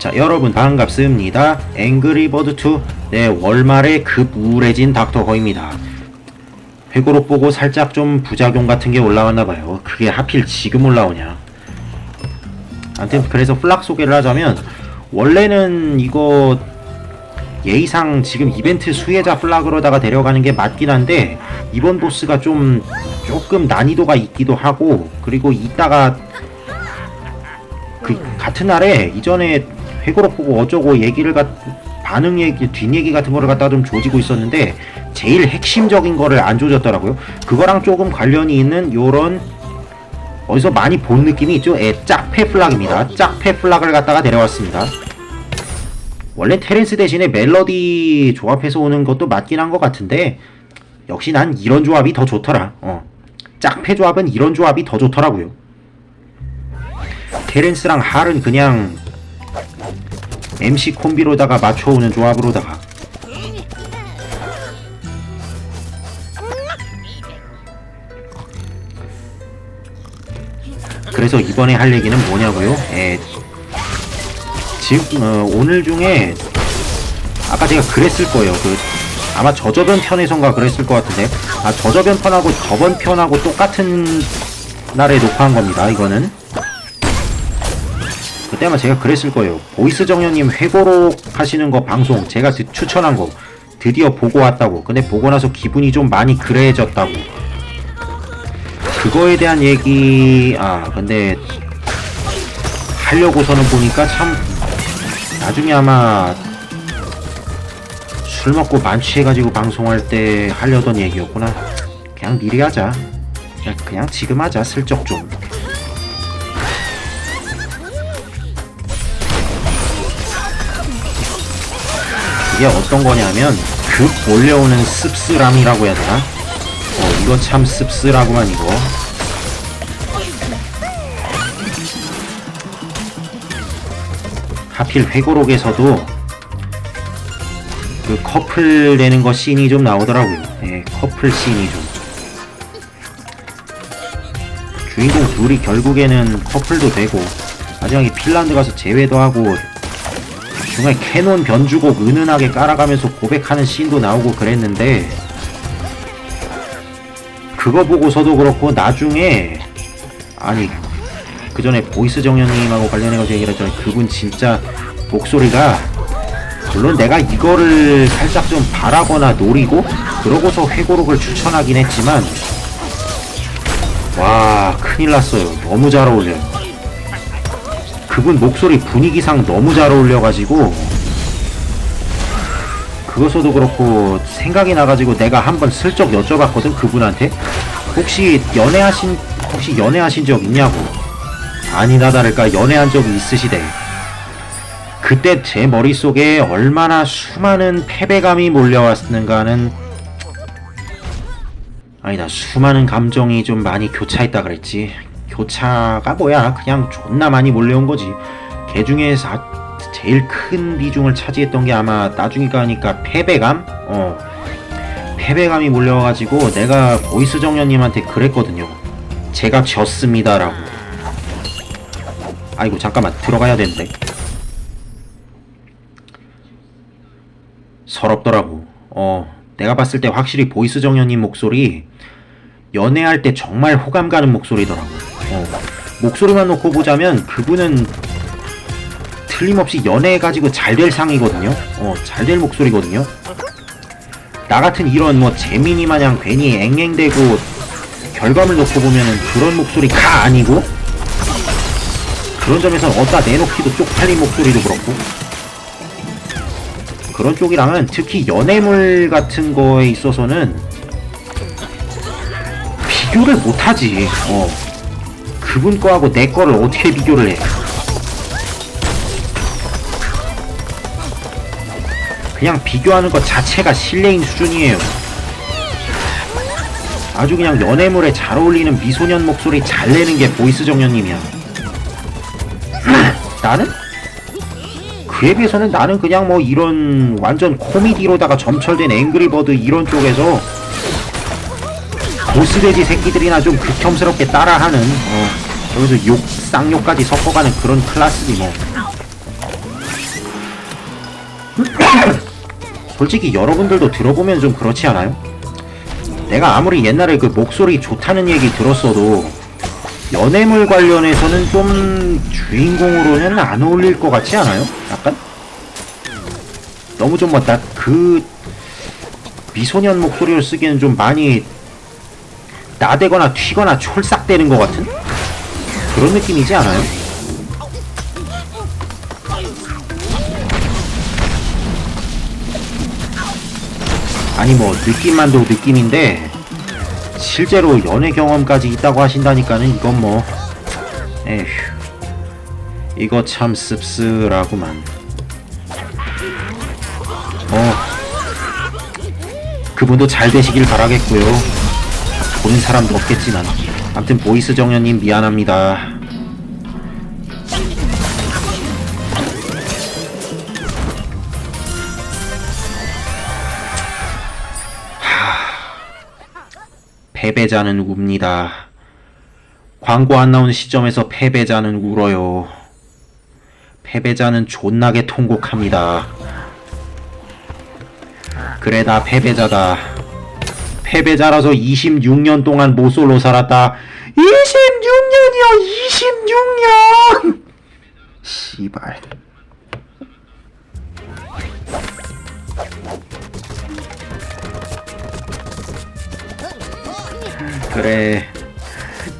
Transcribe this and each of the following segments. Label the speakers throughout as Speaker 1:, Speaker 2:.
Speaker 1: 자 여러분 반갑습니다. 앵그리버드2 네 월말에 급 우울해진 닥터 거입니다. 회고록 보고 살짝 좀 부작용 같은 게 올라왔나봐요. 그게 하필 지금 올라오냐. 아무튼 그래서 플락 소개를 하자면 원래는 이거 예의상 지금 이벤트 수혜자 플락으로다가 데려가는 게 맞긴 한데 이번 보스가 좀 조금 난이도가 있기도 하고 그리고 이따가 그 같은 날에 이전에 회고록 보고 어쩌고 얘기를 갖 반응 얘기 뒷얘기 같은 거를 갖다 좀 조지고 있었는데 제일 핵심적인 거를 안 조졌더라고요. 그거랑 조금 관련이 있는 요런 어디서 많이 본 느낌이 있죠. 예, 짝패 플락입니다. 짝패 플락을 갖다가 데려왔습니다. 원래 테렌스 대신에 멜로디 조합해서 오는 것도 맞긴 한 것 같은데 역시 난 이런 조합이 더 좋더라. 어. 짝패 조합은 이런 조합이 더 좋더라고요. 테렌스랑 할은 그냥 MC 콤비로다가 맞춰오는 조합으로다가 그래서 이번에 할 얘기는 뭐냐고요? 에, 지금 어, 오늘 중에 아까 제가 그랬을 거예요. 그 아마 저저변 편에선가 그랬을 것 같은데 아 저저변 편하고 저번 편하고 똑같은 날에 녹화한 겁니다. 이거는 그 때 아마 제가 그랬을 거예요. 보이스 정연님 회고록 하시는 거 방송 제가 드- 추천한 거 드디어 보고 왔다고. 근데 보고 나서 기분이 좀 많이 그래졌다고. 그거에 대한 얘기 아 근데 하려고서는 보니까 참 나중에 아마 술 먹고 만취해가지고 방송할 때 하려던 얘기였구나. 그냥 미리 하자. 그냥 지금 하자. 슬쩍 좀. 이게 어떤 거냐면 급 몰려오는 씁쓸함이라고 해야 되나? 어 이건 참 씁쓸하구만 이거. 하필 회고록에서도 그 커플 되는 거 씬이 좀 나오더라고요. 예 커플 씬이 좀. 주인공 둘이 결국에는 커플도 되고 마지막에 핀란드 가서 재회도 하고 중간에 캐논 변주곡 은은하게 깔아가면서 고백하는 씬도 나오고 그랬는데 그거 보고서도 그렇고 나중에 아니 그 전에 보이스 정연님하고 관련해가지고 얘기를 했잖아요. 그분 진짜 목소리가 물론 내가 이거를 살짝 좀 바라거나 노리고 그러고서 회고록을 추천하긴 했지만 와 큰일 났어요. 너무 잘 어울려요 그분 목소리 분위기상 너무 잘 어울려가지고 그것도 그렇고 생각이 나가지고 내가 한번 슬쩍 여쭤봤거든 그분한테. 혹시 연애하신 혹시 연애하신 적 있냐고. 아니나 다를까 연애한 적이 있으시대. 그때 제 머릿속에 얼마나 수많은 패배감이 몰려왔는가는 아니다 수많은 감정이 좀 많이 교차했다 그랬지 교차가 뭐야 그냥 존나 많이 몰려온 거지. 개 중에 사, 제일 큰 비중을 차지했던 게 아마 나중에 가니까 패배감? 어. 패배감이 몰려와가지고 내가 보이스 정연님한테 그랬거든요. 제가 졌습니다 라고. 아이고 잠깐만. 들어가야 되는데. 서럽더라고. 어. 내가 봤을 때 확실히 보이스 정연님 목소리 연애할 때 정말 호감 가는 목소리더라고. 어, 목소리만 놓고 보자면 그분은 틀림없이 연애해가지고 잘 될 상이거든요. 어, 잘 될 목소리거든요. 나 같은 이런 뭐 재민이 마냥 괜히 앵앵대고 결과물 놓고 보면은 그런 목소리가 아니고 그런 점에서는 어디다 내놓기도 쪽팔린 목소리도 그렇고 그런 쪽이랑은 특히 연애물 같은 거에 있어서는 비교를 못하지. 어. 그분 거하고 내 거를 어떻게 비교를 해? 그냥 비교하는 것 자체가 실례인 수준이에요. 아주 그냥 연애물에 잘 어울리는 미소년 목소리 잘 내는 게 보이스 정연님이야. 나는? 그에 비해서는 나는 그냥 뭐 이런 완전 코미디로다가 점철된 앵그리버드 이런 쪽에서 보스돼지 새끼들이나 좀 극혐스럽게 따라하는 어, 여기서 욕 쌍욕까지 섞어가는 그런 클래스지 뭐 솔직히 여러분들도 들어보면 좀 그렇지 않아요? 내가 아무리 옛날에 그 목소리 좋다는 얘기 들었어도 연애물 관련해서는 좀 주인공으로는 안 어울릴 것 같지 않아요? 약간? 너무 좀 뭐, 나, 그, 미소년 목소리를 쓰기에는 좀 많이 나대거나 튀거나 촐싹대는 것 같은? 그런 느낌이지 않아요? 아니 뭐 느낌만도 느낌인데 실제로 연애 경험까지 있다고 하신다니까는 이건 뭐 에휴 이거 참 씁쓸하구만. 어 그분도 잘 되시길 바라겠고요. 보는 사람도 없겠지만 암튼 보이스 정연님 미안합니다 패배자는 웁니다. 광고 안 나오는 시점에서 패배자는 울어요. 패배자는 존나게 통곡합니다. 그래 나 패배자다. 패배자라서 26년 동안 모솔로 살았다. 26년이요 26년! 씨발. 그래.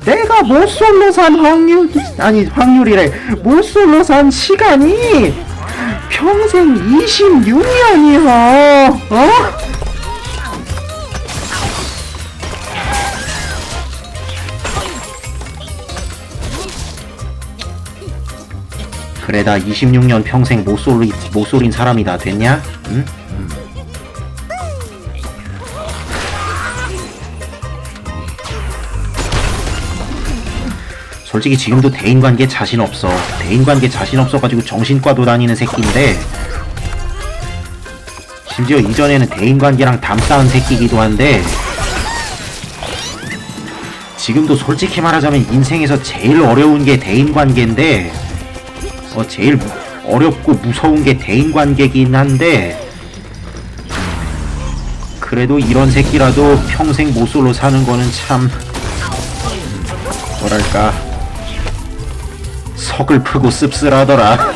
Speaker 1: 내가 모쏠로 산 확률 아니 확률이래 모쏠로 산 시간이 평생 26년이야 어? 그래 나 26년 평생 모쏠이 모쏠인 사람이다 됐냐? 응? 솔직히 지금도 대인관계 자신 없어. 대인관계 자신 없어가지고 정신과도 다니는 새끼인데 심지어 이전에는 대인관계랑 담 쌓은 새끼기도 한데 지금도 솔직히 말하자면 인생에서 제일 어려운 게 대인관계인데 어 제일 무- 어렵고 무서운 게 대인 관계긴 한데 그래도 이런 새끼라도 평생 모쏠로 사는 거는 참 뭐랄까 서글프고 씁쓸하더라.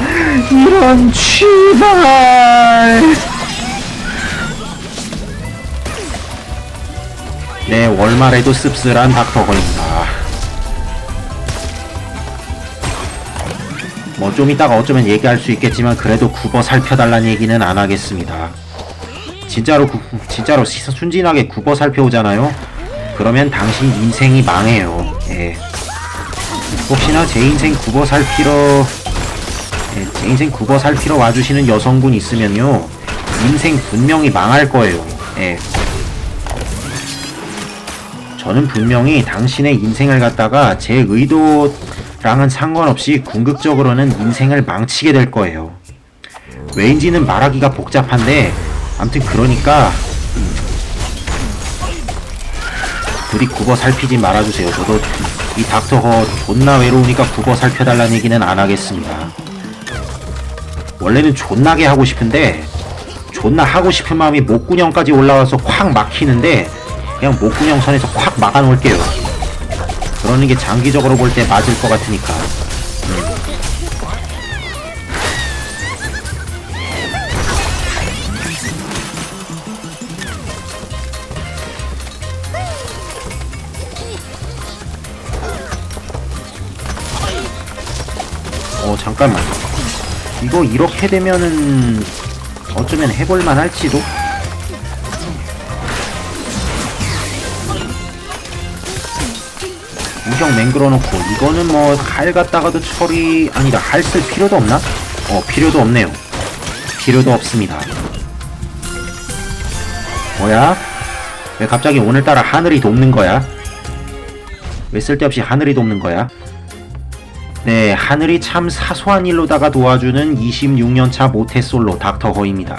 Speaker 1: 이런 취발. 내 월말에도 씁쓸한 닥터건입니다. 뭐 좀 이따가 어쩌면 얘기할 수 있겠지만 그래도 굽어 살펴달란 얘기는 안 하겠습니다. 진짜로 구- 진짜로 시- 순진하게 굽어 살펴오잖아요. 그러면 당신 인생이 망해요. 예. 혹시나 제 인생 굽어 살피러 예, 제 인생 굽어 살피러 와주시는 여성분 있으면요 인생 분명히 망할 거예요 예. 저는 분명히 당신의 인생을 갖다가 제 의도 랑은 상관없이 궁극적으로는 인생을 망치게 될 거예요 왜인지는 말하기가 복잡한데 암튼 그러니까 음, 부디 굽어 살피지 말아주세요 저도 이 닥터허 존나 외로우니까 국어 살펴달라는 얘기는 안 하겠습니다. 원래는 존나게 하고 싶은데 존나 하고 싶은 마음이 목구녕까지 올라와서 확 막히는데 그냥 목구녕 선에서 확 막아놓을게요. 그러는 게 장기적으로 볼 때 맞을 것 같으니까. 음. 어 잠깐만 이거 이렇게 되면은 어쩌면 해볼만 할지도 우정 맹글어 놓고 이거는 뭐칼 갖다가도 처리 아니다 할쓸 필요도 없나? 어 필요도 없네요 필요도 없습니다 뭐야? 왜 갑자기 오늘따라 하늘이 돕는 거야? 왜 쓸데없이 하늘이 돕는 거야? 네, 하늘이 참 사소한 일로다가 도와주는 26년차 모태솔로 닥터 허입니다.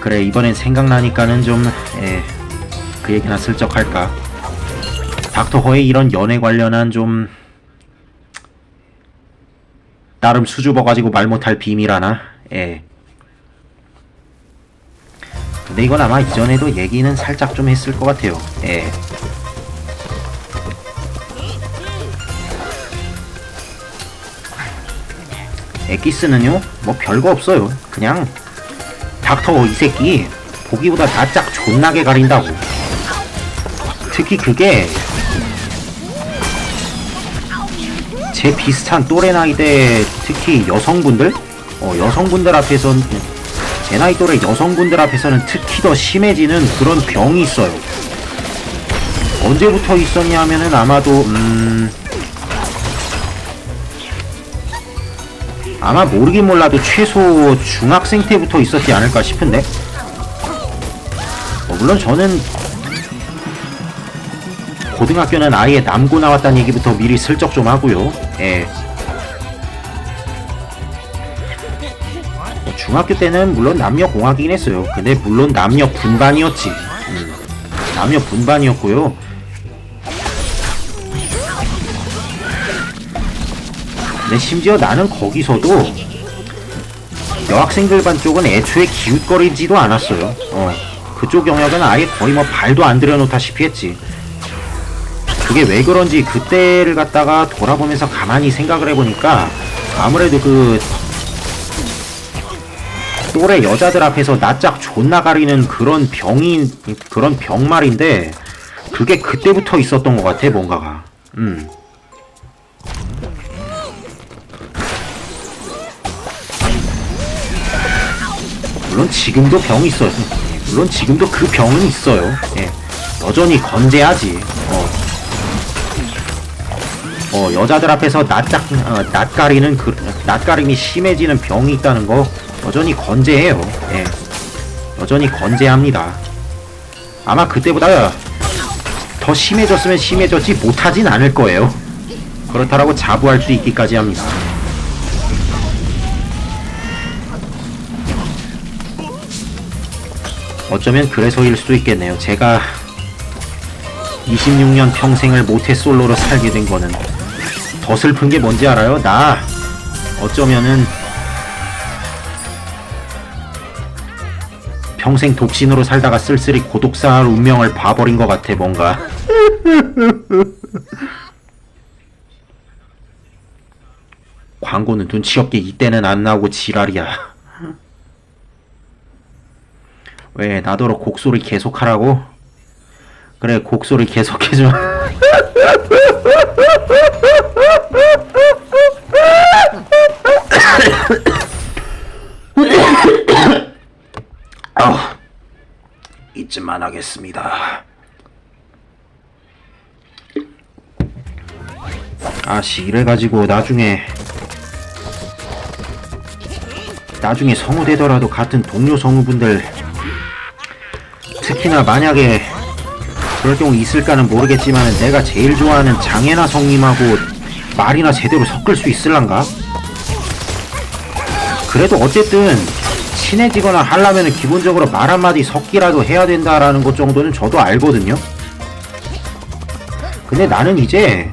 Speaker 1: 그래, 이번엔 생각나니까는 좀, 예, 그 얘기나 슬쩍 할까. 닥터 허의 이런 연애 관련한 좀, 나름 수줍어 가지고 말 못할 비밀 하나? 예. 근데 이건 아마 이전에도 얘기는 살짝 좀 했을 것 같아요. 예. 에기스는요? 뭐 별거 없어요. 그냥 닥터 이 새끼 보기보다 낯짝 존나게 가린다고 특히 그게 제 비슷한 또래 나이대 특히 여성분들? 어, 여성분들 앞에선 제 나이 또래 여성분들 앞에서는 특히 더 심해지는 그런 병이 있어요. 언제부터 있었냐 하면은 아마도 음 아마 모르긴 몰라도 최소 중학생 때부터 있었지 않을까 싶은데? 어, 물론 저는 고등학교는 아예 남고 나왔다는 얘기부터 미리 슬쩍 좀 하고요 예. 뭐 중학교 때는 물론 남녀 공학이긴 했어요 근데 물론 남녀 분반이었지 음, 남녀 분반이었고요 근데 심지어 나는 거기서도 여학생들 반 쪽은 애초에 기웃거리지도 않았어요. 어, 그쪽 영역은 아예 거의 뭐 발도 안 들여놓다시피 했지. 그게 왜 그런지 그때를 갖다가 돌아보면서 가만히 생각을 해보니까 아무래도 그 또래 여자들 앞에서 낯짝 존나 가리는 그런 병이 그런 병말인데 그게 그때부터 있었던 것 같아 뭔가가. 음. 물론 지금도 병이 있어요. 물론 지금도 그 병은 있어요. 예. 여전히 건재하지. 어. 어, 여자들 앞에서 낯짝, 어, 낯가리는 그, 낯가림이 심해지는 병이 있다는 거 여전히 건재해요. 예. 여전히 건재합니다. 아마 그때보다 더 심해졌으면 심해졌지 못하진 않을 거예요. 그렇다라고 자부할 수 있기까지 합니다. 어쩌면 그래서일 수도 있겠네요. 제가 26년 평생을 모태솔로로 살게 된 거는 더 슬픈 게 뭔지 알아요? 나 어쩌면은 평생 독신으로 살다가 쓸쓸히 고독사할 운명을 봐버린 것 같아 뭔가 광고는 눈치 없게 이때는 안 나오고 지랄이야 왜 나더러 곡소리 계속하라고? 그래 곡소리 계속해줘. 아우 이쯤만 하겠습니다. 아씨 이래가지고 나중에 나중에 성우 되더라도 같은 동료 성우분들 특히나 만약에 그럴 경우 있을까는 모르겠지만 내가 제일 좋아하는 장애나 성님하고 말이나 제대로 섞을 수 있을란가? 그래도 어쨌든 친해지거나 하려면 기본적으로 말 한마디 섞기라도 해야 된다라는 것 정도는 저도 알거든요. 근데 나는 이제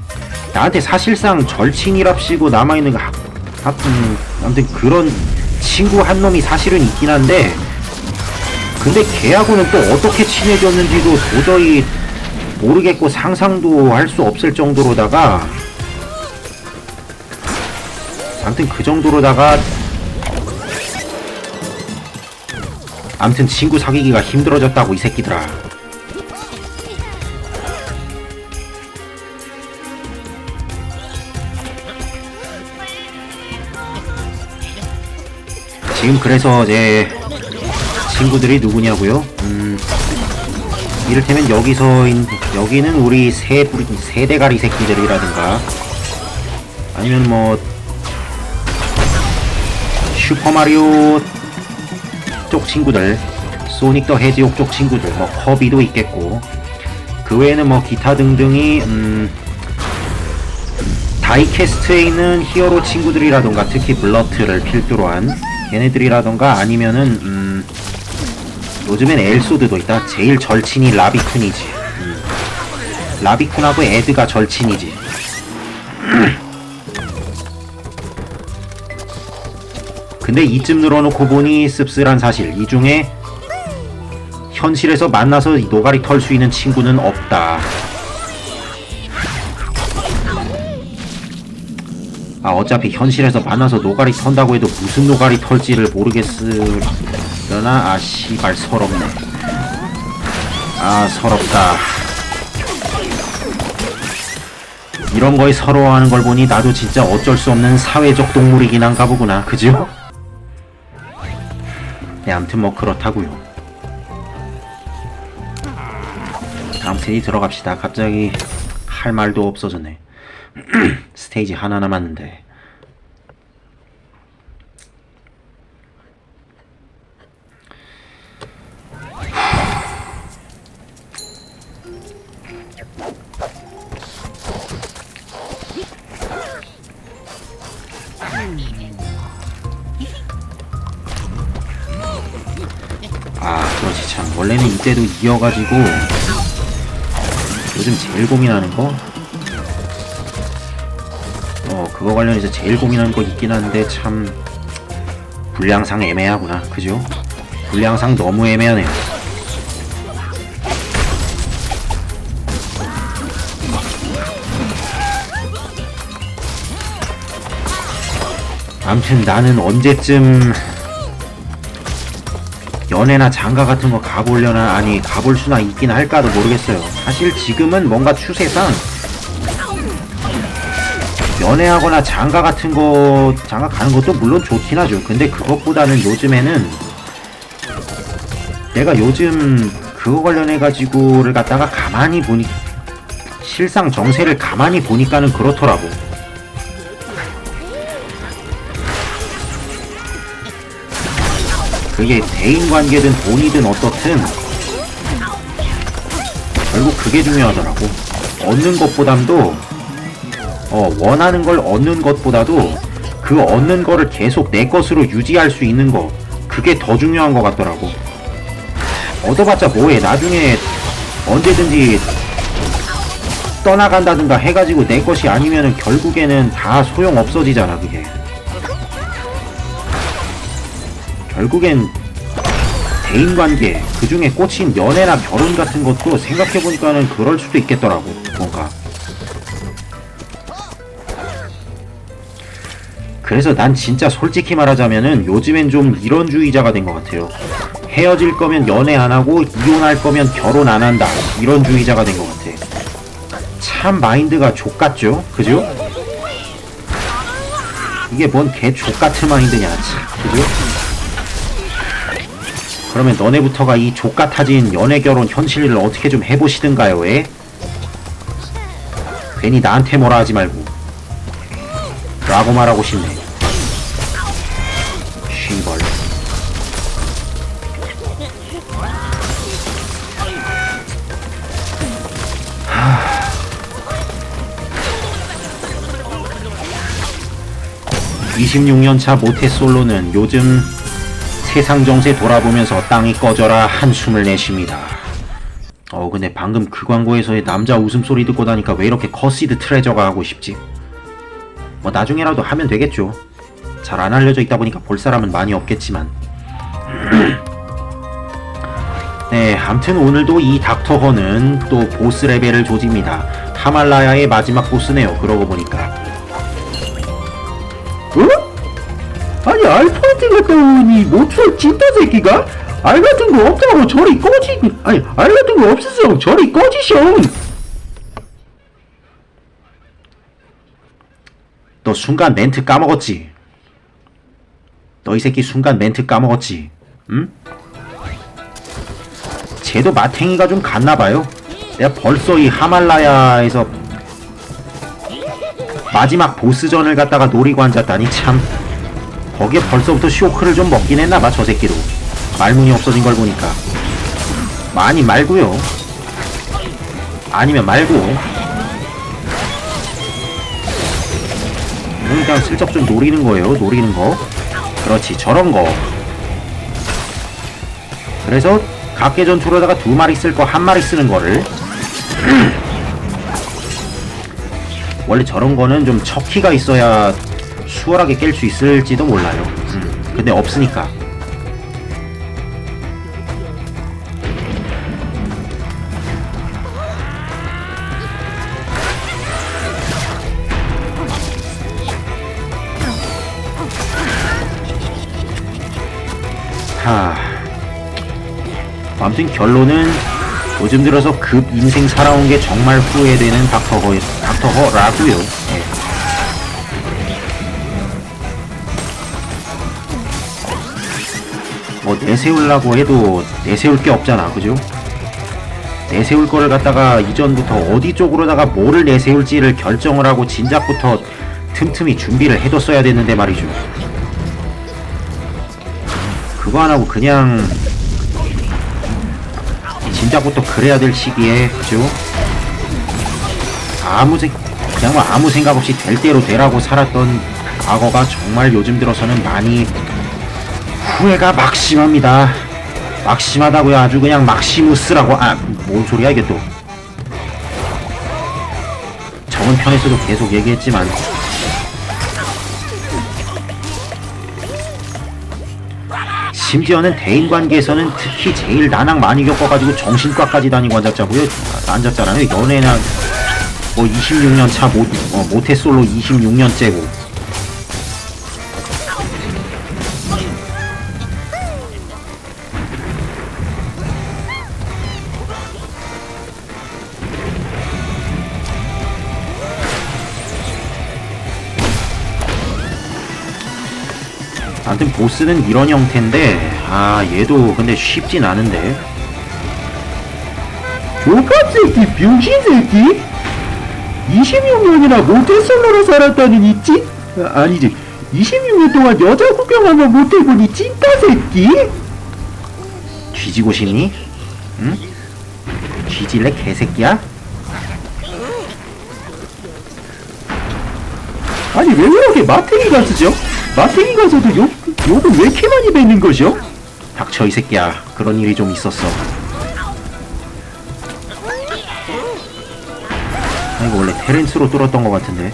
Speaker 1: 나한테 사실상 절친이랍시고 남아있는 학, 학, 음, 아무튼 그런 친구 한 놈이 사실은 있긴 한데 근데 걔하고는 또 어떻게 친해졌는지도 도저히 모르겠고 상상도 할 수 없을 정도로다가 아무튼 그 정도로다가 아무튼 친구 사귀기가 힘들어졌다고 이 새끼들아 지금 그래서 제 친구들이 누구냐고요? 음, 이를테면 여기서 인, 여기는 우리 세 뿌리 세대가리 새끼들이라든가 아니면 뭐 슈퍼마리오 쪽 친구들 소닉 더 해지옥 쪽 친구들 뭐 커비도 있겠고 그 외에는 뭐 기타 등등이 음, 다이캐스트에 있는 히어로 친구들이라던가 특히 블러트를 필두로 한 얘네들이라던가 아니면은 음, 요즘엔 엘소드도 있다. 제일 절친이 라비쿤이지. 음. 라비쿤하고 에드가 절친이지. 근데 이쯤 늘어놓고 보니 씁쓸한 사실 이 중에 현실에서 만나서 이 노가리 털 수 있는 친구는 없다. 아 어차피 현실에서 만나서 노가리 턴다고 해도 무슨 노가리 털지를 모르겠으 려나. 아 씨발 서럽네. 아 서럽다. 이런 거에 서러워하는 걸 보니 나도 진짜 어쩔 수 없는 사회적 동물이긴 한가 보구나. 그죠? 네 암튼 뭐 그렇다고요. 다음 스테이지 들어갑시다. 갑자기 할 말도 없어졌네. 스테이지 하나 남았는데 이어가지고 요즘 제일 고민하는 거 어, 그거 관련해서 제일 고민하는 거 있긴 한데 참 분량상 애매하구나. 그죠? 분량상 너무 애매하네요. 암튼 나는 언제쯤 연애나 장가 같은 거 가보려나 아니 가볼 수나 있긴 할까도 모르겠어요. 사실 지금은 뭔가 추세상 연애하거나 장가 같은 거 장가 가는 것도 물론 좋긴 하죠. 근데 그것보다는 요즘에는 내가 요즘 그거 관련해 가지고를 갖다가 가만히 보니 실상 정세를 가만히 보니까는 그렇더라고. 그게 대인 관계든 돈이든 어떻든 결국 그게 중요하더라고. 얻는 것보담도 어, 원하는 걸 얻는 것보다도 그 얻는 거를 계속 내 것으로 유지할 수 있는 거 그게 더 중요한 것 같더라고. 얻어봤자 뭐해? 나중에 언제든지 떠나간다든가 해가지고 내 것이 아니면은 결국에는 다 소용 없어지잖아 그게 결국엔 대인관계 그 중에 꽂힌 연애나 결혼 같은 것도 생각해보니까는 그럴 수도 있겠더라고 뭔가 그래서 난 진짜 솔직히 말하자면은 요즘엔 좀 이런 주의자가 된 것 같아요. 헤어질 거면 연애 안 하고 이혼할 거면 결혼 안 한다. 이런 주의자가 된 것 같아. 참 마인드가 족같죠? 그죠? 이게 뭔 개 족같은 마인드냐, 참. 그죠? 그러면 너네부터가 이 족같아진 연애 결혼 현실을 어떻게 좀 해보시든가요, 에? 괜히 나한테 뭐라 하지 말고. 라고 말하고 싶네. 쉬벌. 26년차 모태솔로는 요즘 세상 정세 돌아보면서 땅이 꺼져라 한숨을 내쉽니다. 어 근데 방금 그 광고에서의 남자 웃음소리 듣고 나니까 왜 이렇게 커시드 트레저가 하고 싶지? 뭐 나중에라도 하면 되겠죠. 잘 안 알려져 있다 보니까 볼 사람은 많이 없겠지만. 네, 암튼 오늘도 이 닥터 허는 또 보스 레벨을 조집니다. 하말라야의 마지막 보스네요. 그러고 보니까.
Speaker 2: 어? 아니 알파한테 갔다 오니 모추 진짜 새끼가? 알 같은 거 없다고 저리 꺼지 아니 알 같은 거 없었어 저리 꺼지셔
Speaker 1: 너 순간 멘트 까먹었지? 너 이 새끼 순간 멘트 까먹었지? 응? 쟤도 마탱이가 좀 갔나봐요. 내가 벌써 이 하말라야에서 마지막 보스전을 갖다가 노리고 앉았다니 참 거기에 벌써부터 쇼크를 좀 먹긴 했나봐 저 새끼도 말문이 없어진 걸 보니까 많이 말고요 아니면 말고 그냥 슬쩍 좀 노리는 거예요. 노리는 거. 그렇지. 저런 거. 그래서 각계 전투로다가 두 마리 쓸 거 한 마리 쓰는 거를 원래 저런 거는 좀 척키가 있어야 수월하게 깰 수 있을지도 몰라요. 음. 근데 없으니까. 하. 아무튼 결론은 요즘 들어서 급 인생 살아온 게 정말 후회되는 닥터허, 닥터허라고요. 내세우려고 해도 내세울 게 없잖아, 그죠? 내세울 거를 갖다가 이전부터 어디 쪽으로다가 뭐를 내세울지를 결정을 하고 진작부터 틈틈이 준비를 해뒀어야 됐는데 말이죠. 그거 안 하고 그냥 진작부터 그래야 될 시기에 그죠? 아무 생 그냥 뭐 아무 생각 없이 될 대로 되라고 살았던 과거가 정말 요즘 들어서는 많이 후회가 막심합니다. 막심하다고요. 아주 그냥 막시무스라고 아 뭔 소리야 이게 또 저번 편에서도 계속 얘기했지만 심지어는 대인관계에서는 특히 제일 나낙 많이 겪어가지고 정신과까지 다니고 앉았자고요. 아, 앉았잖아요. 연애나 뭐 26년 차 모, 어, 모태솔로 26년째고. 아무튼 보스는 이런 형태인데 아 얘도 근데 쉽진 않은데
Speaker 2: 조카 새끼 병신 새끼 26년이나 모태솔로로 살았다는 이 찐? 아, 아니지 26년 동안 여자 구경하면 못해본 이 찐따 새끼?
Speaker 1: 뒤지고 싶니? 응? 뒤질래 개새끼야?
Speaker 2: 아니 왜 그렇게 마탱이 가수죠? 마탱이 가서도 욕, 욕을 왜 이렇게 많이 뱉는 거죠?
Speaker 1: 닥쳐 이 새끼야. 그런 일이 좀 있었어. 아 이거 원래 테렌스로 뚫었던 것 같은데.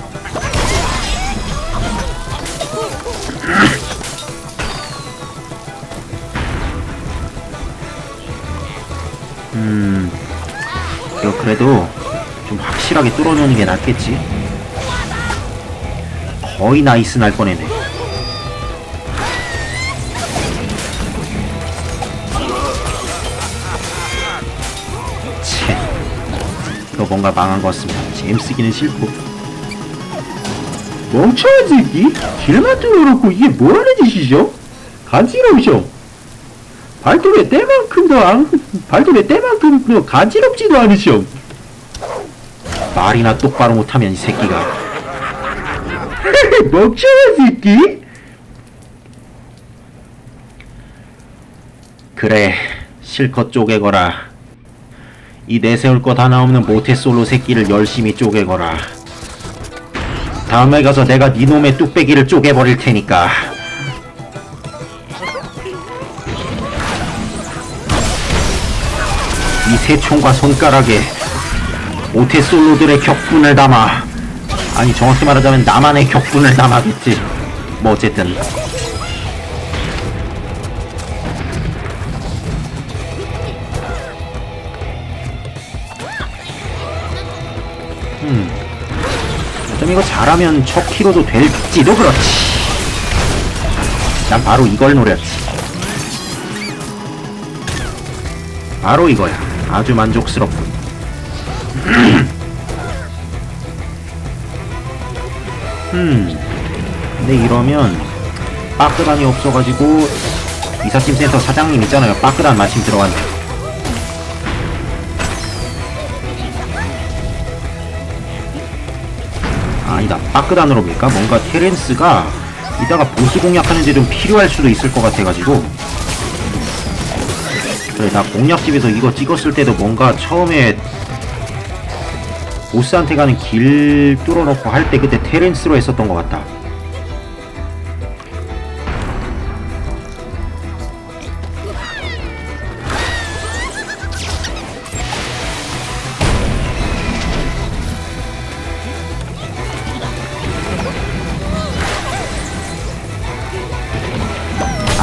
Speaker 1: 음 이거 그래도 좀 확실하게 뚫어놓는 게 낫겠지? 거의 나이스 날 뻔했네 이거 뭔가 망한 것 같습니다 잼 쓰기는 싫고
Speaker 2: 멍청한 새끼? 길만 뚫어놓고 이게 뭐하는 짓이죠? 간지러우셔 발톱에 때만큼 더 안, 발톱에 때만큼 더 간지럽지도 않으셔
Speaker 1: 말이나 똑바로 못하면 이 새끼가
Speaker 2: 멍청한 새끼?
Speaker 1: 그래 실컷 쪼개거라 이 내세울 거 하나 없는 모태솔로 새끼를 열심히 쪼개거라. 다음에 가서 내가 네 놈의 뚝배기를 쪼개버릴 테니까. 이 새총과 손가락에 모태솔로들의 격분을 담아 아니 정확히 말하자면 나만의 격분을 담아겠지. 뭐 어쨌든 좀 이거 잘하면 첫 키로도 될지도 그렇지. 난 바로 이걸 노렸지. 바로 이거야. 아주 만족스럽군. 음. 근데 이러면 빠끄단이 없어가지고 이삿짐 센터 사장님 있잖아요. 빠끄단 마침 들어왔네. 아니다 빠끄단으로 밀까? 뭔가 테렌스가 이따가 보스 공략하는데 좀 필요할 수도 있을 것 같아가지고 그래 나 공략집에서 이거 찍었을 때도 뭔가 처음에 보스한테 가는 길 뚫어놓고 할 때 그때 테렌스로 했었던 것 같다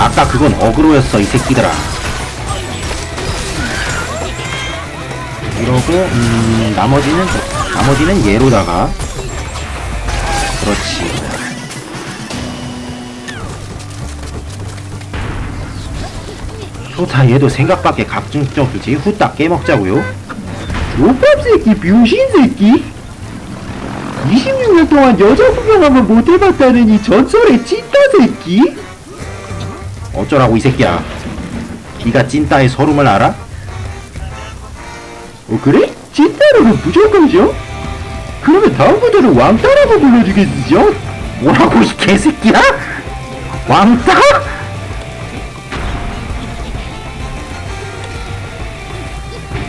Speaker 1: 아까 그건 어그로였어 이 새끼들아. 이러고 음 나머지는 나머지는 얘로다가. 그렇지. 좋다 얘도 생각밖에 각중적이지? 후딱 깨먹자고요.
Speaker 2: 족밥 새끼 병신 새끼? 26년 동안 여자 구경하면 못 해봤다는 이 전설의 찐따 새끼
Speaker 1: 어쩌라고 이 새끼야 기가 찐따의 서름을 알아?
Speaker 2: 어 그래? 찐따라고 무조건이죠? 그러면 다음부터는 왕따라고 불러주겠죠?
Speaker 1: 뭐라고 이 개새끼야? 왕따?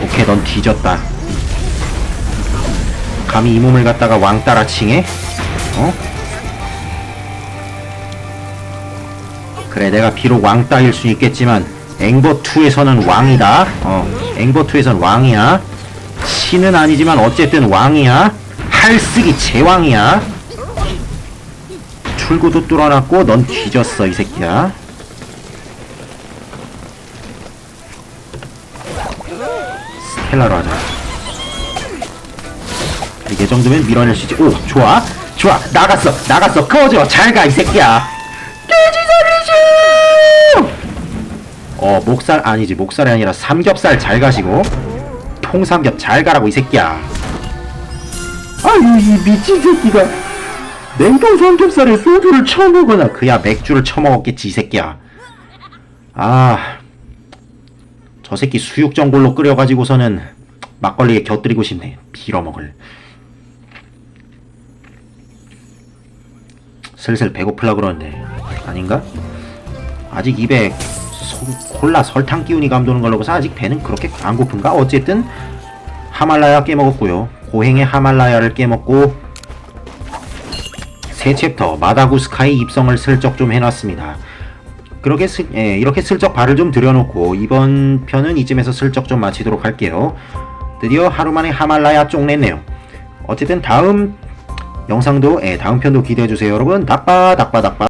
Speaker 1: 오케이 넌 뒤졌다 감히 이 몸을 갖다가 왕따라 칭해? 어? 그래 내가 비록 왕 따일 수 있겠지만 앵버2에서는 왕이다. 어 앵버2에선 왕이야. 신은 아니지만 어쨌든 왕이야. 할쓰기 제왕이야. 출구도 뚫어놨고 넌 뒤졌어 이 새끼야. 스텔라로 하자. 이 정도면 밀어낼 수 있지. 오 좋아. 좋아. 나갔어. 나갔어. 꺼져. 잘 가 이 새끼야 어 목살 아니지. 목살이 아니라 삼겹살 잘 가시고 통삼겹 잘 가라고 이 새끼야.
Speaker 2: 아유 이 미친 새끼가 냉동 삼겹살에 소주를 쳐먹거나.
Speaker 1: 그야 맥주를 처먹었겠지 이 새끼야. 아 저 새끼 수육전골로 끓여가지고서는 막걸리에 곁들이고 싶네. 빌어먹을. 슬슬 배고플라 그러는데. 아닌가? 아직 입에 소- 콜라 설탕 기운이 감도는 걸로 봐서 아직 배는 그렇게 안 고픈가? 어쨌든 하말라야 깨먹었고요 고행의 하말라야를 깨먹고 새 챕터 마다구스카의 입성을 슬쩍 좀 해놨습니다. 그렇게 슬, 예, 이렇게 슬쩍 발을 좀 들여놓고 이번 편은 이쯤에서 슬쩍 좀 마치도록 할게요. 드디어 하루 만에 하말라야 쪽냈네요. 어쨌든 다음 영상도 예, 다음 편도 기대해 주세요, 여러분. 닥바 닥바 닥바.